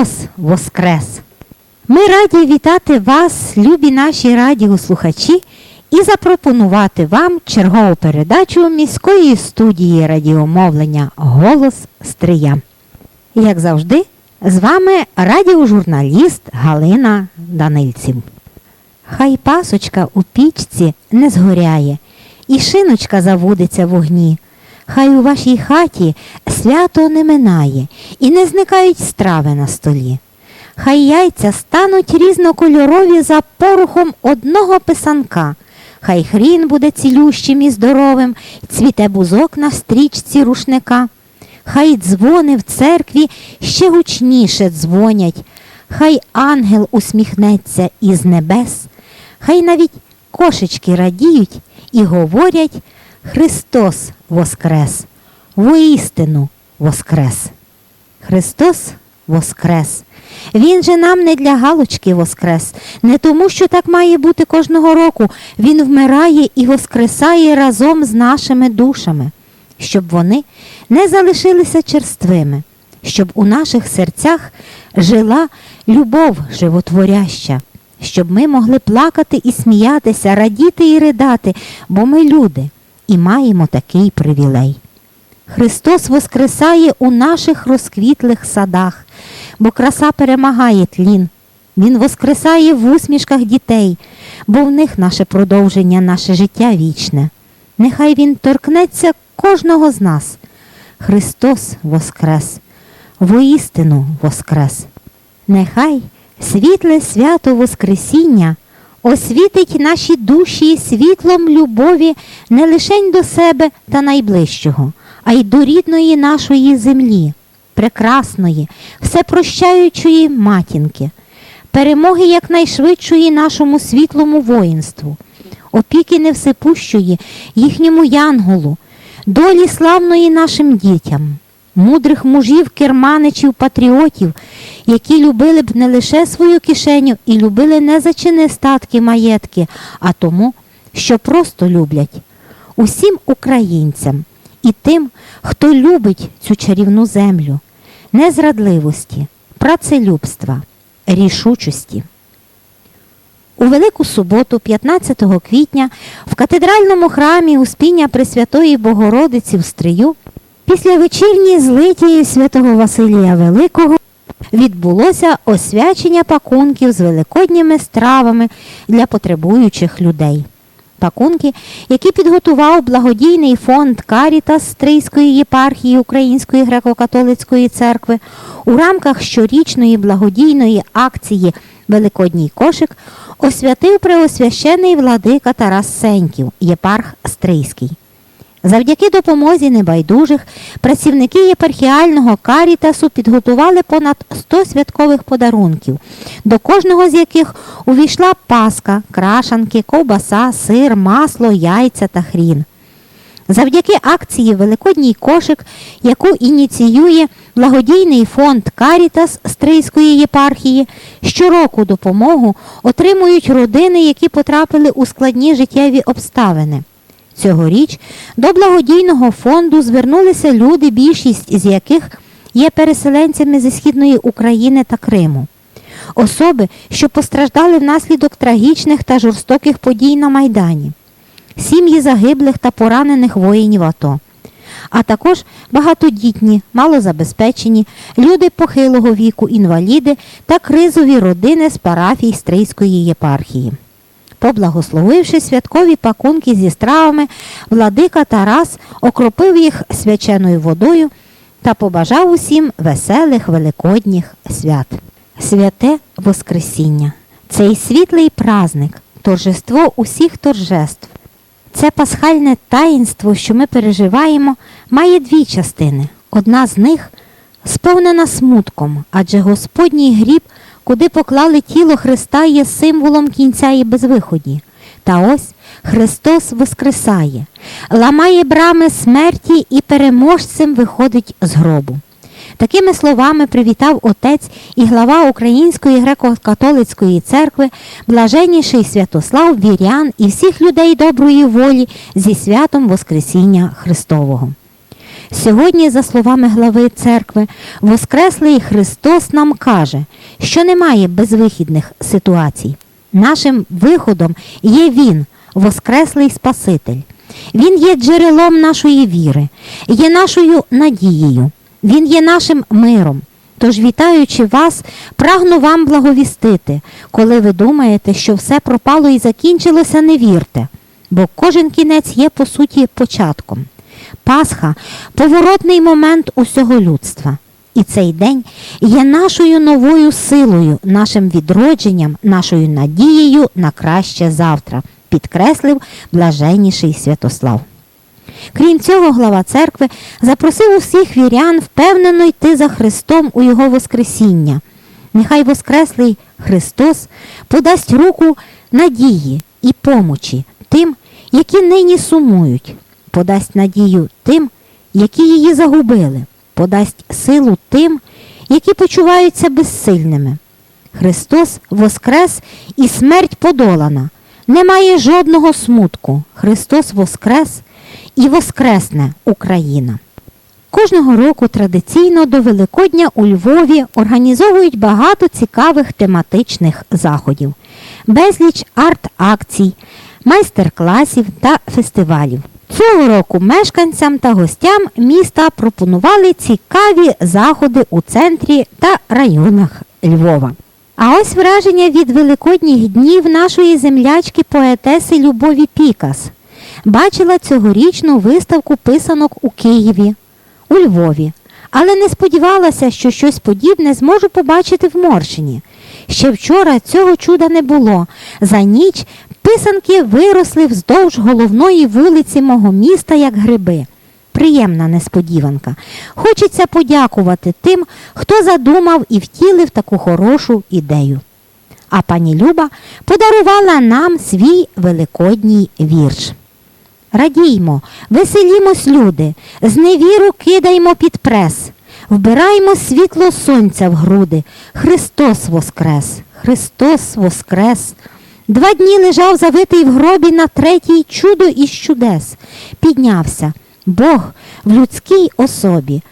Христос Воскрес! Ми раді вітати вас, любі наші радіослухачі, і запропонувати вам чергову передачу міської студії радіомовлення Голос Стрия. Як завжди, з вами радіожурналіст Галина Данильців. Хай пасочка у пічці не згоряє, і шиночка заводиться в огні. Хай у вашій хаті свято не минає, і не зникають страви на столі. Хай яйця стануть різнокольорові за порухом одного писанка. Хай хрін буде цілющим і здоровим, цвіте бузок на стрічці рушника. Хай дзвони в церкві ще гучніше дзвонять, хай ангел усміхнеться із небес, хай навіть кошечки радіють і говорять Христос Воскрес, воістину Воскрес. Христос Воскрес. Він же нам не для галочки Воскрес, не тому, що так має бути кожного року. Він вмирає і воскресає разом з нашими душами, щоб вони не залишилися черствими, щоб у наших серцях жила любов животворяща, щоб ми могли плакати і сміятися, радіти і ридати, бо ми люди і маємо такий привілей. Христос воскресає у наших розквітлих садах, бо краса перемагає тлін. Він воскресає в усмішках дітей, бо в них наше продовження, наше життя вічне. Нехай Він торкнеться кожного з нас. Христос воскрес, воістину воскрес. Нехай світле свято Воскресіння освітить наші душі світлом любові не лише до себе та найближчого, а й до рідної нашої землі, прекрасної, всепрощаючої матінки, перемоги якнайшвидшої нашому світлому воїнству, опіки невсипущої їхньому янголу, долі славної нашим дітям. Мудрих мужів, керманичів, патріотів, які любили б не лише свою кишеню і любили не за чини статки маєтки, а тому, що просто люблять усім українцям і тим, хто любить цю чарівну землю, незрадливості, працелюбства, рішучості. У Велику суботу, 15 квітня, в катедральному храмі Успіння Пресвятої Богородиці в Стрию Після вечірньої злиті святого Василія Великого відбулося освячення пакунків з великодніми стравами для потребуючих людей. Пакунки, які підготував благодійний фонд Карітас Стрийської єпархії Української греко-католицької церкви у рамках щорічної благодійної акції Великодній кошик, освятив преосвящений владика Тарас Сеньків, єпарх Стрийський. Завдяки допомозі небайдужих працівники єпархіального карітасу підготували понад 100 святкових подарунків, до кожного з яких увійшла паска, крашанки, ковбаса, сир, масло, яйця та хрін. Завдяки акції Великодній кошик, яку ініціює благодійний фонд Карітас Стрийської єпархії, щороку допомогу отримують родини, які потрапили у складні життєві обставини. Цьогоріч до благодійного фонду звернулися люди, більшість з яких є переселенцями зі Східної України та Криму. Особи, що постраждали внаслідок трагічних та жорстоких подій на Майдані, сім'ї загиблих та поранених воїнів АТО, а також багатодітні, малозабезпечені, люди похилого віку, інваліди та кризові родини з парафій Стрийської єпархії. Поблагословивши святкові пакунки зі стравами, владика Тарас окропив їх свяченою водою та побажав усім веселих великодніх свят. Святе Воскресіння цей світлий праздник, торжество усіх торжеств. Це пасхальне таїнство, що ми переживаємо, має дві частини. Одна з них сповнена смутком, адже Господній гріб куди поклали тіло Христа, є символом кінця і безвиході. Та ось Христос воскресає, ламає брами смерті і переможцем виходить з гробу. Такими словами привітав отець і глава Української греко-католицької церкви, блаженніший Святослав Вірян і всіх людей доброї волі зі святом Воскресіння Христового. Сьогодні, за словами глави церкви, Воскреслий Христос нам каже, що немає безвихідних ситуацій. Нашим виходом є Він, Воскреслий Спаситель. Він є джерелом нашої віри, є нашою надією, Він є нашим миром. Тож, вітаючи вас, прагну вам благовістити, коли ви думаєте, що все пропало і закінчилося, не вірте, бо кожен кінець є по суті початком. Пасха поворотний момент усього людства. І цей день є нашою новою силою, нашим відродженням, нашою надією на краще завтра, підкреслив блаженніший Святослав. Крім цього, глава церкви запросив усіх вірян впевнено йти за Христом у Його Воскресіння. Нехай Воскреслий Христос подасть руку надії і помочі тим, які нині сумують, подасть надію тим, які її загубили, подасть силу тим, які почуваються безсильними. Христос воскрес і смерть подолана. Немає жодного смутку. Христос воскрес і воскресне Україна. Кожного року традиційно до Великодня у Львові організовують багато цікавих тематичних заходів, безліч арт-акцій, майстер-класів та фестивалів. Цього року мешканцям та гостям міста пропонували цікаві заходи у центрі та районах Львова. А ось враження від великодніх днів нашої землячки поетеси Любові Пікас. Бачила цьогорічну виставку писанок у Києві, у Львові, але не сподівалася, що щось подібне зможу побачити в Моршині. Ще вчора цього чуда не було. За ніч писанки виросли вздовж головної вулиці мого міста, як гриби. Приємна несподіванка. Хочеться подякувати тим, хто задумав і втілив таку хорошу ідею. А пані Люба подарувала нам свій великодній вірш. Радіймо, веселімось, люди, з невіру кидаймо під прес, вбираймо світло сонця в груди. Христос воскрес, Христос воскрес. Два дні лежав завитий в гробі на третій чудо із чудес. Піднявся Бог в людській особі.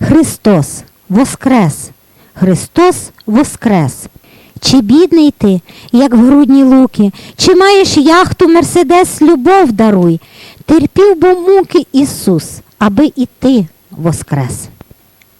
Христос воскрес, Христос воскрес. Чи бідний ти, як в грудні луки, чи маєш яхту Мерседес, любов даруй, терпів бо муки Ісус, аби і ти воскрес.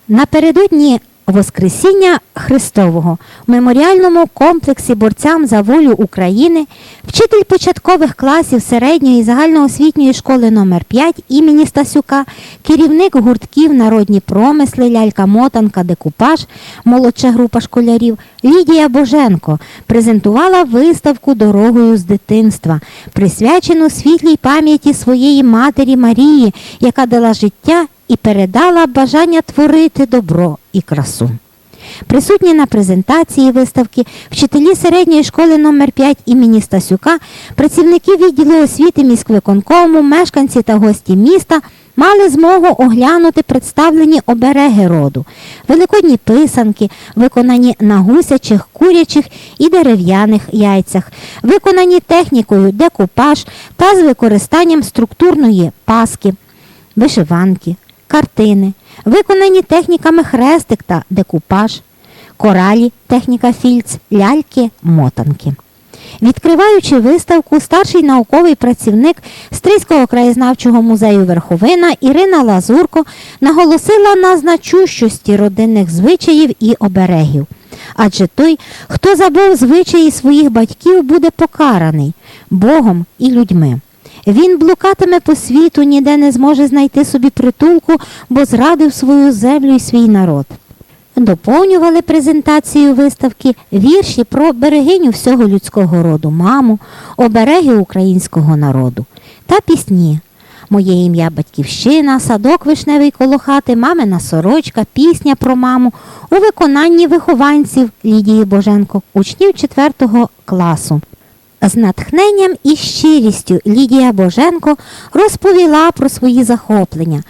Напередодні Воскресіння Христового в меморіальному комплексі борцям за волю України вчитель початкових класів середньої загальноосвітньої школи номер 5 імені Стасюка, керівник гуртків Народні промисли, лялька-мотанка, декупаж, молодша група школярів Лідія Боженко презентувала виставку Дорогою з дитинства, присвячену світлій пам'яті своєї матері Марії, яка дала життя і передала бажання творити добро і красу. Присутні на презентації виставки вчителі середньої школи номер 5 імені Стасюка, працівники відділу освіти міськвиконкому, мешканці та гості міста мали змогу оглянути представлені обереги роду, великодні писанки, виконані на гусячих, курячих і дерев'яних яйцях, виконані технікою декупаж та з використанням структурної паски, вишиванки, картини, виконані техніками хрестик та декупаж, коралі, техніка фільц, ляльки, мотанки. Відкриваючи виставку, старший науковий працівник Стрийського краєзнавчого музею Верховина Ірина Лазурко наголосила на значущості родинних звичаїв і оберегів. Адже той, хто забув звичаї своїх батьків, буде покараний Богом і людьми. Він блукатиме по світу, ніде не зможе знайти собі притулку, бо зрадив свою землю і свій народ. Доповнювали презентацію виставки вірші про берегиню всього людського роду, маму, обереги українського народу та пісні. Моє ім'я Батьківщина, садок вишневий коло хати, мамина сорочка, пісня про маму у виконанні вихованців Лідії Боженко, учнів 4 класу. З натхненням і щирістю Лідія Боженко розповіла про свої захоплення.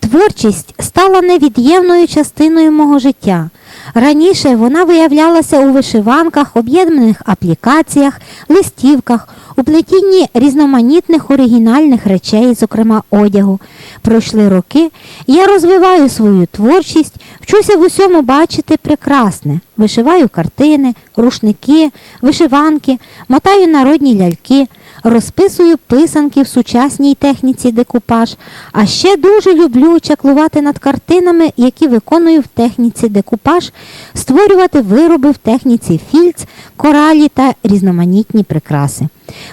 Творчість стала невід'ємною частиною мого життя. Раніше вона виявлялася у вишиванках, об'єднаних аплікаціях, листівках, у плетінні різноманітних оригінальних речей, зокрема одягу. Пройшли роки, я розвиваю свою творчість, вчуся в усьому бачити прекрасне. Вишиваю картини, рушники, вишиванки, мотаю народні ляльки, розписую писанки в сучасній техніці декупаж, а ще дуже люблю чаклувати над картинами, які виконую в техніці декупаж, створювати вироби в техніці фільц, коралі та різноманітні прикраси.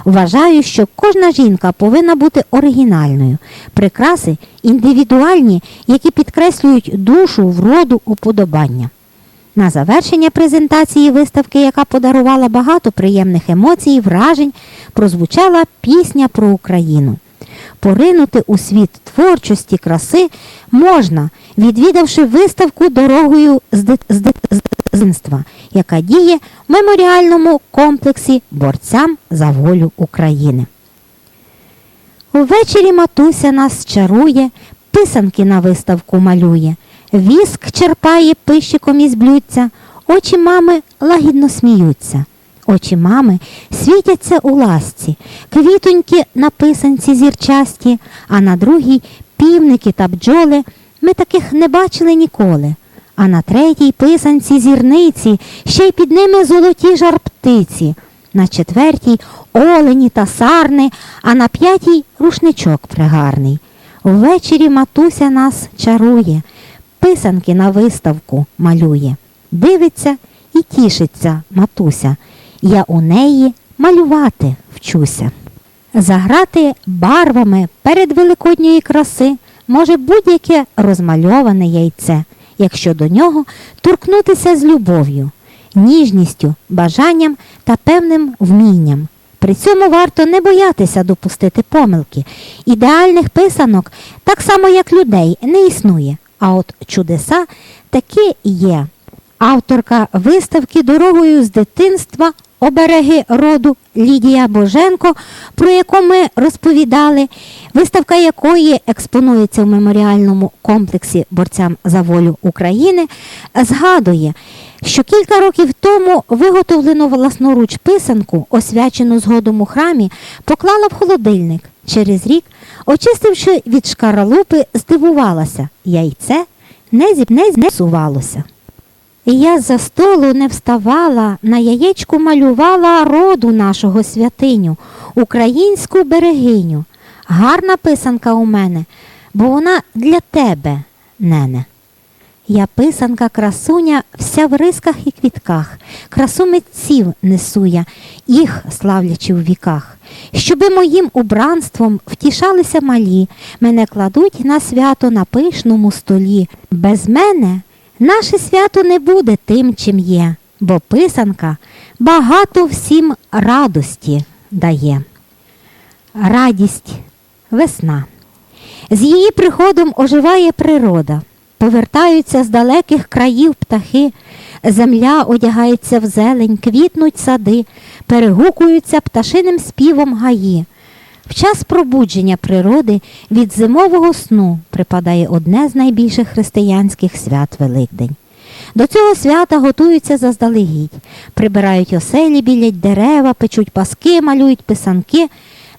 Вважаю, що кожна жінка повинна бути оригінальною. Прикраси індивідуальні, які підкреслюють душу, вроду, уподобання. На завершення презентації виставки, яка подарувала багато приємних емоцій і вражень, прозвучала пісня про Україну. Поринути у світ творчості, краси можна, відвідавши виставку дорогою з дит- з дит- з дитинства, яка діє в меморіальному комплексі борцям за волю України. Увечері матуся нас чарує, писанки на виставку малює, віск черпає пищиком із блюдця, очі мами лагідно сміються. Очі мами світяться у ласці, квітоньки на писанці зірчасті, а на другій півники та бджоли ми таких не бачили ніколи. А на третій писанці зірниці, ще й під ними золоті жарптиці, на четвертій олені та сарни, а на п'ятій рушничок пригарний. Ввечері матуся нас чарує, писанки на виставку малює. Дивиться і тішиться матуся. Я у неї малювати вчуся. Заграти барвами перед великодньої краси може будь-яке розмальоване яйце, якщо до нього торкнутися з любов'ю, ніжністю, бажанням та певним вмінням. При цьому варто не боятися допустити помилки. Ідеальних писанок, так само як людей, не існує. А от чудеса таки є. Авторка виставки дорогою з дитинства обереги роду Лідія Боженко, про яку ми розповідали, виставка якої експонується в меморіальному комплексі борцям за волю України, згадує, що кілька років тому виготовлену власноруч писанку, освячену згодом у храмі, поклала в холодильник. Через рік, очистивши від шкаралупи, здивувалася, яйце не зіп не зіпсувалося. І я за столу не вставала, на яєчку малювала роду нашого святиню, українську берегиню. Гарна писанка у мене, бо вона для тебе, нене. Я писанка красуня, вся в рисках і квітках, красу митців несу я, їх славлячи у віках. Щоби моїм убранством втішалися малі, мене кладуть на свято на пишному столі. Без мене наше свято не буде тим, чим є, бо писанка багато всім радості дає. Радість весна. З її приходом оживає природа, повертаються з далеких країв птахи, земля одягається в зелень, квітнуть сади, перегукуються пташиним співом гаї. В час пробудження природи від зимового сну припадає одне з найбільших християнських свят Великдень. До цього свята готуються заздалегідь, прибирають оселі, білять дерева, печуть паски, малюють писанки.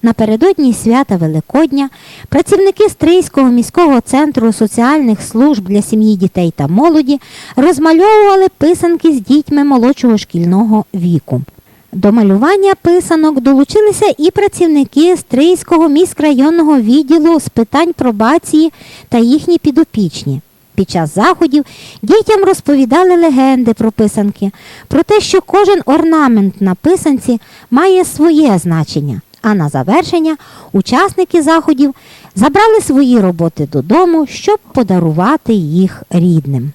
Напередодні свята Великодня працівники Стрийського міського центру соціальних служб для сім'ї, дітей та молоді розмальовували писанки з дітьми молодшого шкільного віку. До малювання писанок долучилися і працівники Стрийського міськрайонного відділу з питань пробації та їхні підопічні. Під час заходів дітям розповідали легенди про писанки, про те, що кожен орнамент на писанці має своє значення. А на завершення учасники заходів забрали свої роботи додому, щоб подарувати їх рідним.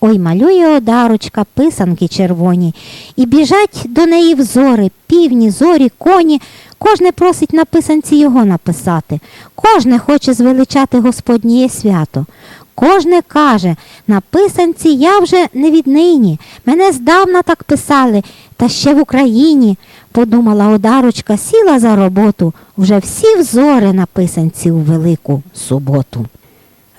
Ой, малює одарочка, писанки червоні, і біжать до неї взори, півні, зорі, коні, Кожне просить на писанці його написати, кожне хоче звеличати Господнє свято. Кожне каже, на писанці я вже не віднині, мене здавна так писали, та ще в Україні. Подумала одарочка, сіла за роботу, вже всі взори на писанці у велику суботу.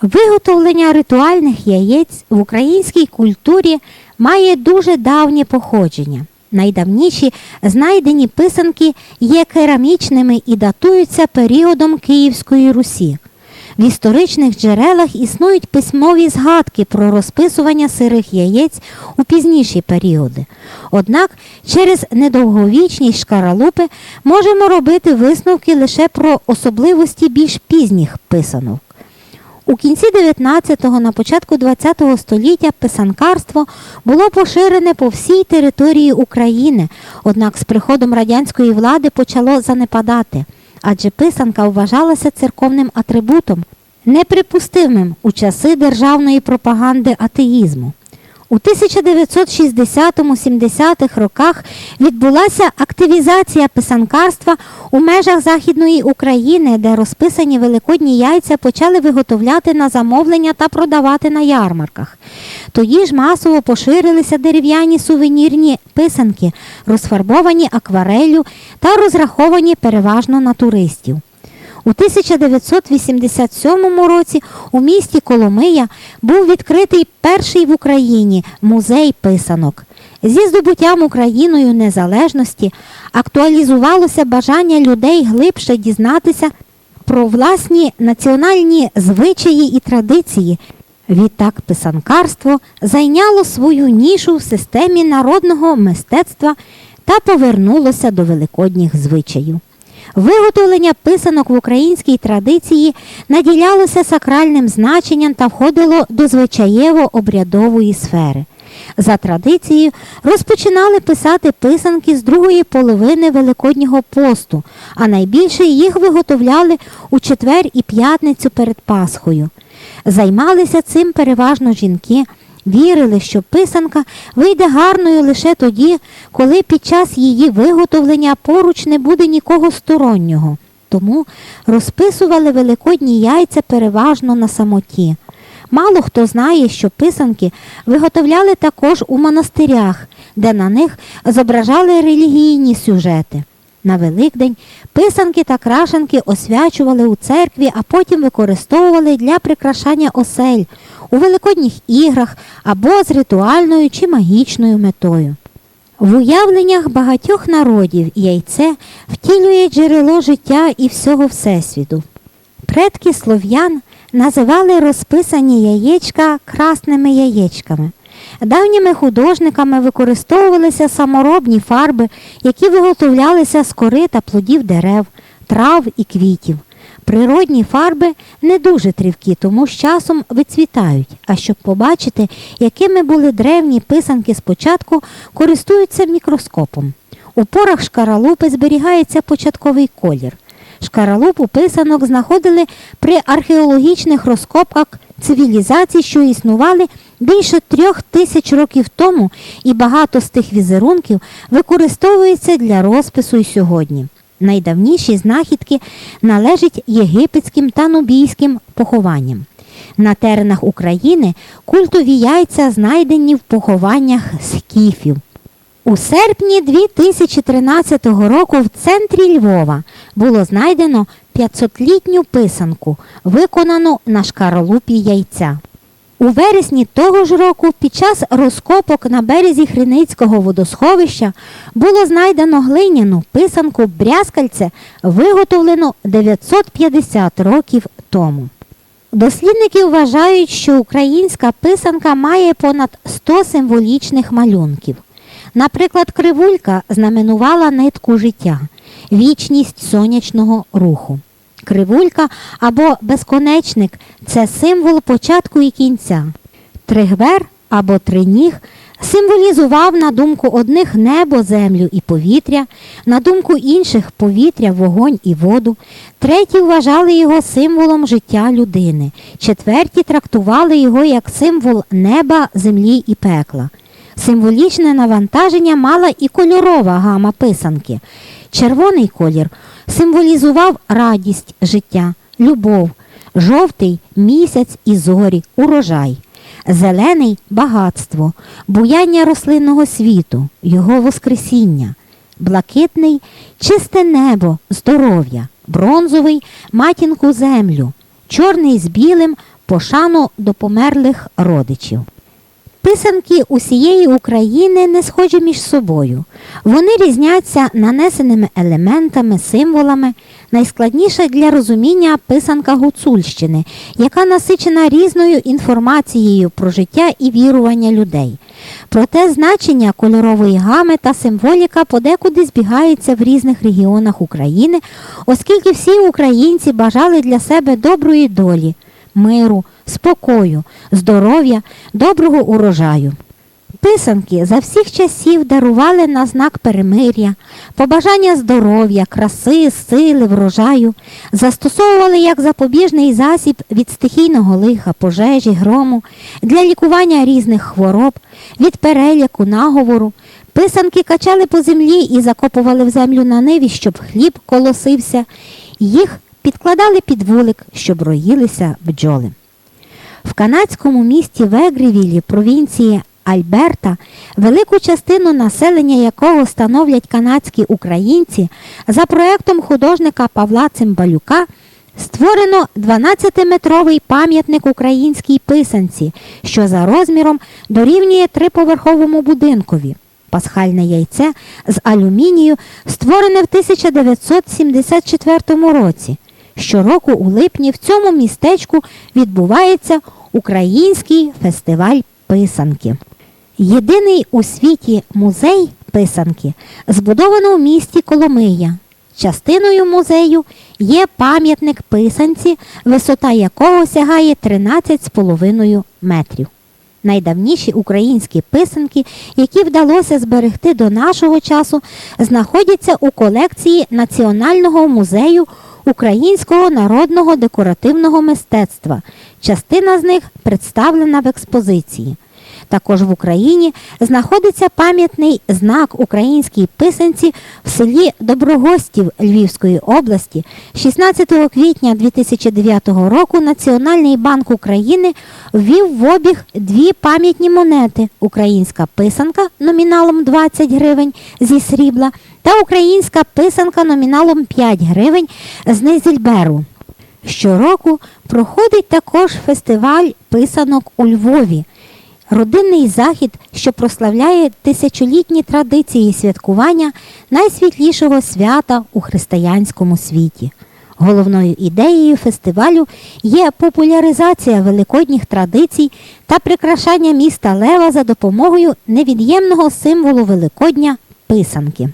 Виготовлення ритуальних яєць в українській культурі має дуже давнє походження. Найдавніші знайдені писанки є керамічними і датуються періодом Київської Русі. В історичних джерелах існують письмові згадки про розписування сирих яєць у пізніші періоди. Однак через недовговічність шкаралупи можемо робити висновки лише про особливості більш пізніх писанок. У кінці 19-го, на початку 20-го століття писанкарство було поширене по всій території України, однак з приходом радянської влади почало занепадати, адже писанка вважалася церковним атрибутом, неприпустимим у часи державної пропаганди атеїзму. У 1960-70-х роках відбулася активізація писанкарства у межах Західної України, де розписані великодні яйця почали виготовляти на замовлення та продавати на ярмарках. Тоді ж масово поширилися дерев'яні сувенірні писанки, розфарбовані аквареллю та розраховані переважно на туристів. У 1987 році у місті Коломия був відкритий перший в Україні музей писанок. Зі здобуттям Україною незалежності актуалізувалося бажання людей глибше дізнатися про власні національні звичаї і традиції. Відтак писанкарство зайняло свою нішу в системі народного мистецтва та повернулося до великодніх звичаїв. Виготовлення писанок в українській традиції наділялося сакральним значенням та входило до звичаєво-обрядової сфери. За традицією розпочинали писати писанки з другої половини Великоднього посту, а найбільше їх виготовляли у четвер і п'ятницю перед Пасхою. Займалися цим переважно жінки. Вірили, що писанка вийде гарною лише тоді, коли під час її виготовлення поруч не буде нікого стороннього. Тому розписували великодні яйця переважно на самоті. Мало хто знає, що писанки виготовляли також у монастирях, де на них зображали релігійні сюжети. На Великдень писанки та крашенки освячували у церкві, а потім використовували для прикрашання осель у великодніх іграх або з ритуальною чи магічною метою. В уявленнях багатьох народів яйце втілює джерело життя і всього Всесвіту. Предки слов'ян називали розписані яєчка красними яєчками. Давніми художниками використовувалися саморобні фарби, які виготовлялися з кори та плодів дерев, трав і квітів. Природні фарби не дуже трівкі, тому з часом вицвітають. А щоб побачити, якими були древні писанки спочатку, користуються мікроскопом. У порах шкаралупи зберігається початковий колір. Шкаралупу писанок знаходили при археологічних розкопках цивілізацій, що існували більше трьох тисяч років тому, і багато з тих візерунків використовується для розпису і сьогодні. Найдавніші знахідки належать єгипетським та нубійським похованням. На теренах України культові яйця знайдені в похованнях скіфів. У серпні 2013 року в центрі Львова було знайдено 500-літню писанку, виконану на шкаралупі яйця. У вересні того ж року під час розкопок на березі Хриницького водосховища було знайдено глиняну писанку брязкальце, виготовлену 950 років тому. Дослідники вважають, що українська писанка має понад 100 символічних малюнків. Наприклад, кривулька знаменувала нитку життя, вічність сонячного руху. Кривулька або безконечник це символ початку і кінця. Тригвер або триніг символізував на думку одних небо, землю і повітря, на думку інших повітря, вогонь і воду. Треті вважали його символом життя людини. Четверті трактували його як символ неба, землі і пекла. Символічне навантаження мала і кольорова гама писанки. Червоний колір символізував радість життя, любов, жовтий місяць і зорі, урожай, зелений багатство, буяння рослинного світу, його воскресіння, блакитний чисте небо, здоров'я, бронзовий матінку землю, чорний з білим пошану до померлих родичів. Писанки усієї України не схожі між собою. Вони різняться нанесеними елементами, символами. Найскладніша для розуміння писанка Гуцульщини, яка насичена різною інформацією про життя і вірування людей. Проте значення кольорової гами та символіка подекуди збігаються в різних регіонах України, оскільки всі українці бажали для себе доброї долі, миру, спокою, здоров'я, доброго урожаю. Писанки за всіх часів дарували на знак перемир'я, побажання здоров'я, краси, сили, врожаю, застосовували як запобіжний засіб від стихійного лиха, пожежі, грому, для лікування різних хвороб, від переляку, наговору. Писанки качали по землі і закопували в землю на ниві, щоб хліб колосився. Їх підкладали під вулик, щоб роїлися бджоли. В канадському місті Вегрівілі, провінції Альберта, велику частину населення якого становлять канадські українці, за проектом художника Павла Цимбалюка створено 12-метровий пам'ятник українській писанці, що за розміром дорівнює триповерховому будинкові. Пасхальне яйце з алюмінію створене в 1974 році. Щороку у липні в цьому містечку відбувається Український фестиваль писанки. Єдиний у світі музей писанки збудовано в місті Коломия. Частиною музею є пам'ятник писанці, висота якого сягає 13,5 метрів. Найдавніші українські писанки, які вдалося зберегти до нашого часу, знаходяться у колекції Національного музею українського народного декоративного мистецтва. Частина з них представлена в експозиції. Також в Україні знаходиться пам'ятний знак українській писанці в селі Доброгостів Львівської області. 16 квітня 2009 року Національний банк України ввів в обіг дві пам'ятні монети: українська писанка номіналом 20 гривень зі срібла та українська писанка номіналом 5 гривень з Незільберу. Щороку проходить також фестиваль писанок у Львові. Родинний захід, що прославляє тисячолітні традиції святкування найсвітлішого свята у християнському світі. Головною ідеєю фестивалю є популяризація великодніх традицій та прикрашання міста Лева за допомогою невід'ємного символу Великодня писанки.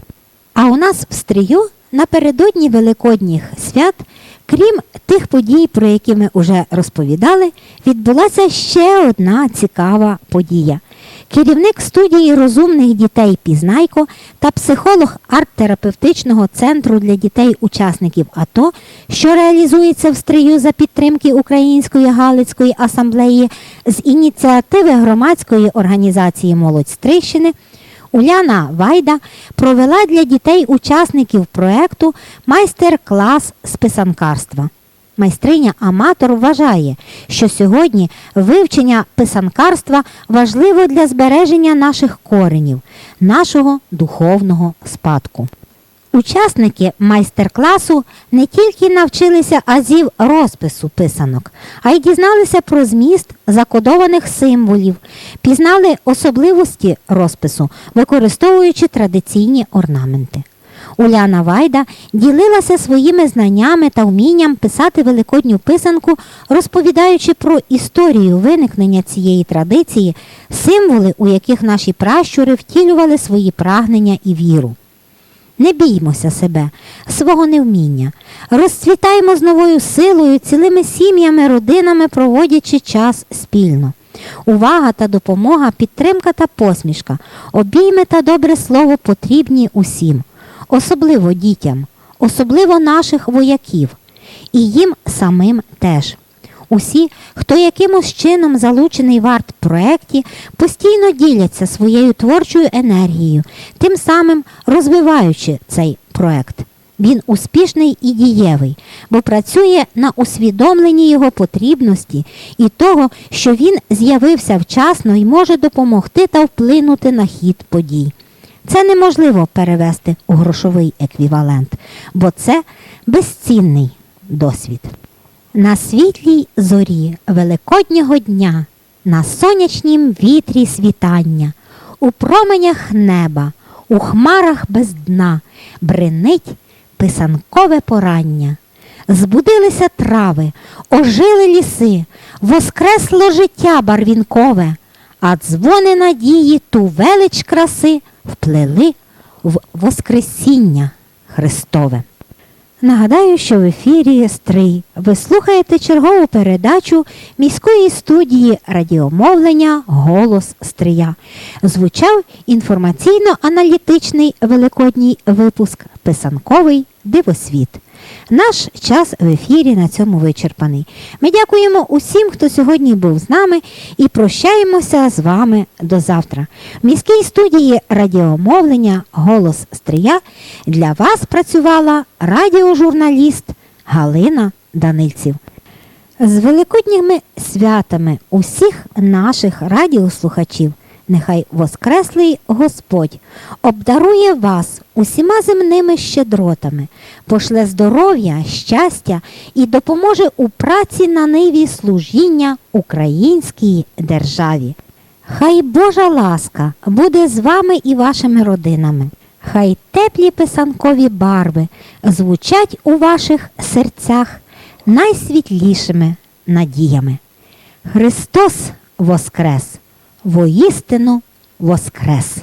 А у нас в стрію напередодні великодніх свят Крім тих подій, про які ми вже розповідали, відбулася ще одна цікава подія. Керівник студії розумних дітей Пізнайко та психолог арт-терапевтичного центру для дітей-учасників АТО, що реалізується в стрию за підтримки Української Галицької асамблеї з ініціативи громадської організації Молодь Стрищини. Уляна Вайда провела для дітей-учасників проекту майстер-клас з писанкарства. Майстриня аматор вважає, що сьогодні вивчення писанкарства важливо для збереження наших коренів, нашого духовного спадку. Учасники майстер-класу не тільки навчилися азів розпису писанок, а й дізналися про зміст закодованих символів, пізнали особливості розпису, використовуючи традиційні орнаменти. Уляна Вайда ділилася своїми знаннями та вмінням писати великодню писанку, розповідаючи про історію виникнення цієї традиції, символи, у яких наші пращури втілювали свої прагнення і віру. Не біймося себе, свого невміння. Розцвітаємо з новою силою, цілими сім'ями, родинами, проводячи час спільно. Увага та допомога, підтримка та посмішка, обійми та добре слово потрібні усім, особливо дітям, особливо наших вояків, і їм самим теж. Усі, хто якимось чином залучений в арт-проекті, постійно діляться своєю творчою енергією, тим самим розвиваючи цей проект. Він успішний і дієвий, бо працює на усвідомленні його потрібності і того, що він з'явився вчасно і може допомогти та вплинути на хід подій. Це неможливо перевести у грошовий еквівалент, бо це безцінний досвід. На світлій зорі Великоднього дня, на сонячнім вітрі світання, у променях неба, у хмарах без дна бренить писанкове порання. Збудилися трави, ожили ліси, воскресло життя барвінкове, а дзвони надії ту велич краси вплели в Воскресіння Христове. Нагадаю, що в ефірі Стрий. Ви слухаєте чергову передачу міської студії радіомовлення Голос Стрия. Звучав інформаційно-аналітичний великодній випуск Писанковий Дивосвіт. Наш час в ефірі на цьому вичерпаний. Ми дякуємо усім, хто сьогодні був з нами, і прощаємося з вами до завтра. В міській студії радіомовлення Голос Стрия для вас працювала радіожурналіст Галина Данильців. З великодніми святами усіх наших радіослухачів нехай Воскреслий Господь обдарує вас усіма земними щедротами, пошле здоров'я, щастя і допоможе у праці на ниві служіння українській державі. Хай Божа ласка буде з вами і вашими родинами. Хай теплі писанкові барви звучать у ваших серцях найсвітлішими надіями. Христос Воскрес! Воістину Воскрес!